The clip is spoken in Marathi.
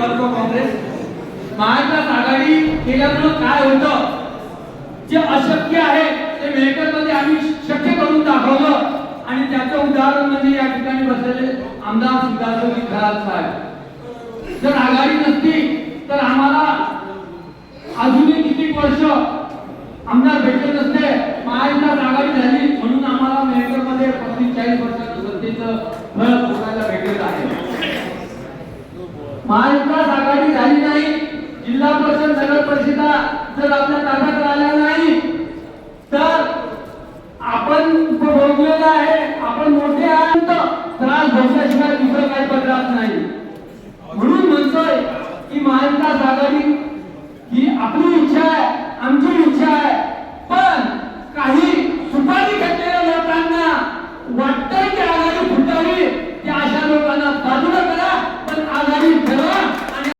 करतो काँग्रेस? महाविकास आघाडी केल्यामुळं काय होतं? जे अशक्य आहे ते मेहकरमध्ये आम्ही शक्य करून दाखवलं. आणि त्याचं उदाहरण म्हणजे या ठिकाणी बसलेले आमदार सिद्धार्थजी खरात साहेब. जर आघाडी नसती तर आम्हाला अजूनही किती वर्ष आमदार भेटले नसते महाविकास आघाडी झाली म्हणून आम्हाला मेहकरमध्ये पस्तीस चाळीस वर्षाचं सत्तेचं फळ भोगायला भेटत आहे. महाविकास आघाडी झाली नाही जिल्हा परिषद नगर परिषदा जर आपल्या ताब्यात राहिल्या नाही तर आपण भोगलेला आहे आपण मोठे आहात त्रास भोगल्याशिवाय दुसरं काही पडणार नाही. म्हणून म्हणतोय की महाविकास आघाडी